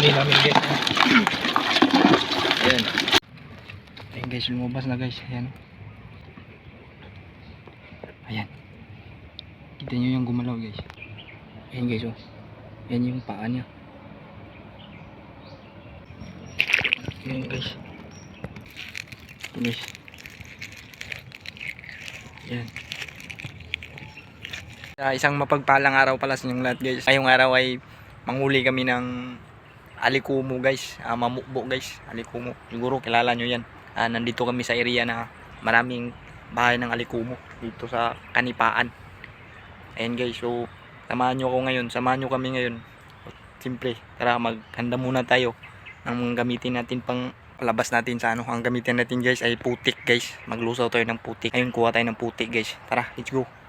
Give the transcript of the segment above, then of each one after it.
huli namin guys. Ayan. Ayan guys, lumabas na guys. Ayan. Ayan. Kita nyo yung gumalaw guys. Ayan guys oh. Ayan yung paa niya. Ayan guys. Ayan guys. Ayan. Sa isang mapagpalang araw pala sa inyong lahat guys. Ngayong araw ay manghuli kami ng alikumo guys. Ah, mamukbo guys. Alikumo. Siguro kilala nyo yan. Ah, nandito kami sa area na maraming bahay ng alikumo. Dito sa Kanipaan. Ayan guys. So, samahan nyo ako ngayon. Samahan nyo kami ngayon. Simple. Tara maghanda muna tayo. Ang gamitin natin pang labas natin sa ano. Ang gamitin natin guys ay putik guys. Maglusaw tayo ng putik. Ayun kuha tayo ng putik guys. Tara, let's go.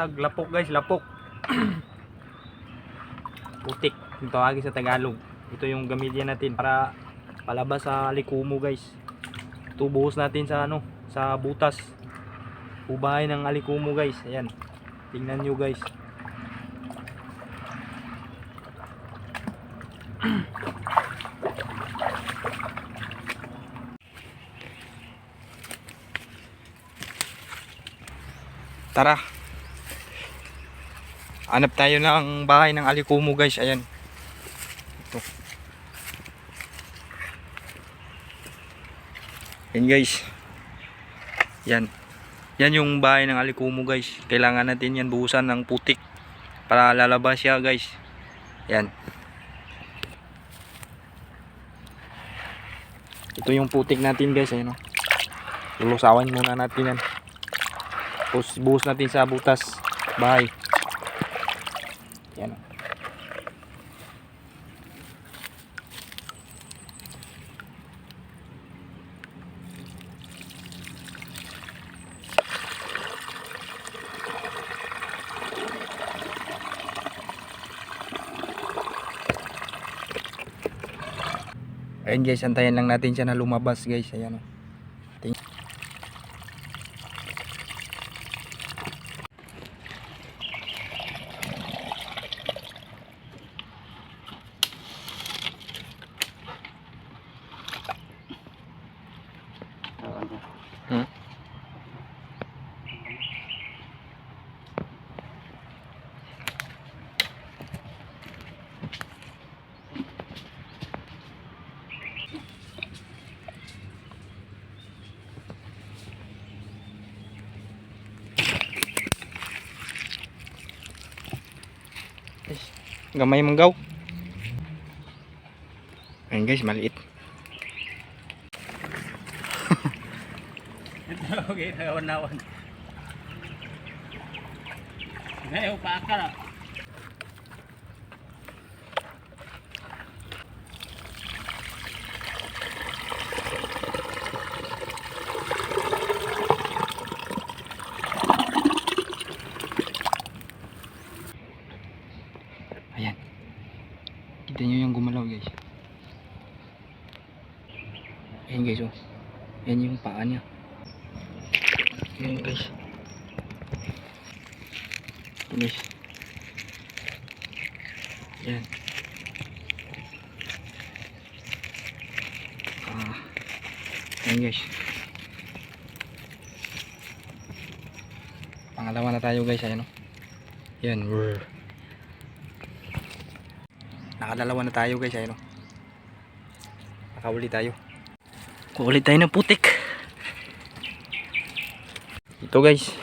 Tag lapok guys lapok. Putik yung tawagin sa Tagalog. Ito yung gamitin natin para palabas sa likumo guys. Ito buhos natin sa ano sa butas. Ubahay ng alikumo guys. Ayan. Tingnan nyo guys. Tara Hanap tayo ng bahay ng alikumo guys. Ayan. Ito. Yan guys. Yan. Yan yung bahay ng alikumo guys. Kailangan natin yan buhusan ng putik para lalabas siya guys. Yan. Ito yung putik natin guys. Ayan o. Lulusawan muna natin yan. Tapos buhos natin sa butas bahay. Yan. Ayun guys, antayin lang natin siya na lumabas guys. Ayan. oh. Gamay manggaw. Ayun guys, maliit. Okay, nawan-nawan. Ngayon, paaka na. Ayan. Kita nyo yung gumalaw guys. Ayan guys oh. Ayan yung paa niya. Ayan guys. Ayan guys. Ayan. Ah. Ayan guys. Pangalawa na tayo guys. Ayan oh. Ayan. Brr. Nakadalawa na tayo guys, ayun. oh. Nakahuli tayo. Kuhuli tayo ng putik. Ito guys.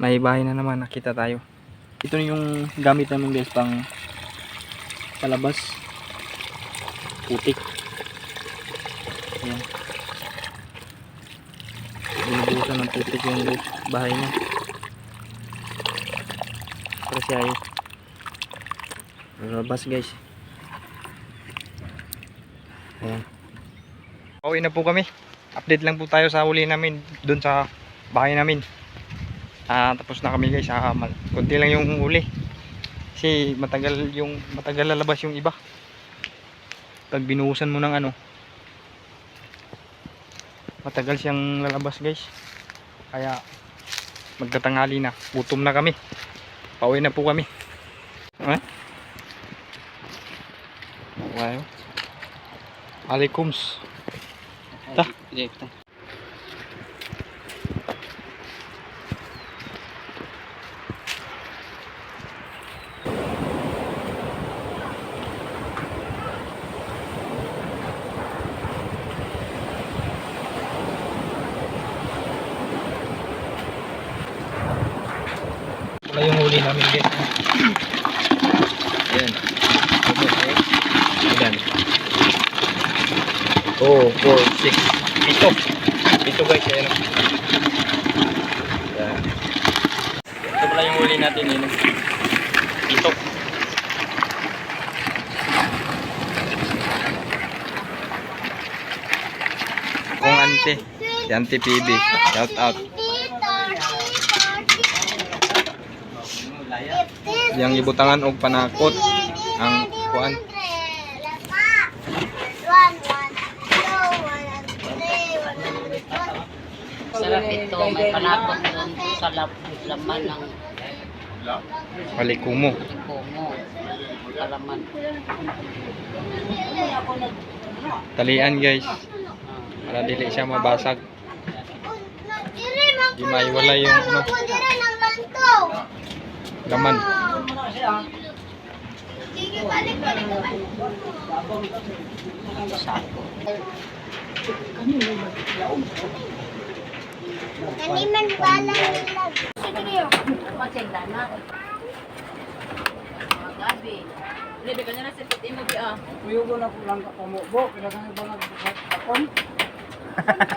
May bahay na naman nakita tayo. Ito yung gamit namin guys pang palabas. Putik. Ayan. Binubuhusan ng putik yung bahay niya. Para siya ay Labas guys. Ayan. Pauwi na po kami. Update lang po tayo sa huli namin doon sa bahay namin. Ah, tapos na kami guys. Ah, konti lang yung huli. Kasi matagal yung matagal lalabas yung iba. Pag binuhusan mo ng ano. Matagal siyang lalabas guys. Kaya magtatanghali na. Gutom na kami. Pauwi na po kami. Eh? Wow. Alikums. Ta. Wala yung huli namin guys. Ayan. Ayan. Oh, 4, 6, pito. Pito guys, ayan. Ayan. Ito pala yung huli natin yun. Pito. Kung ante, si Ante PB, shout out. Yang ibutangan og panakot ang kuan. Sarap ito, may panakot doon sa lap- laman ng Palikumo. kumo. Kalaman. Talian guys. Para dili siya mabasag. Di maiwala yung ano, laman. Sako. Kaniman pala nila. Matsinda na. Mga gabi. Libe ka na sa pati mo bi ah. Uyugo na po lang ka pamubo. Kailangan ba nagkakapon?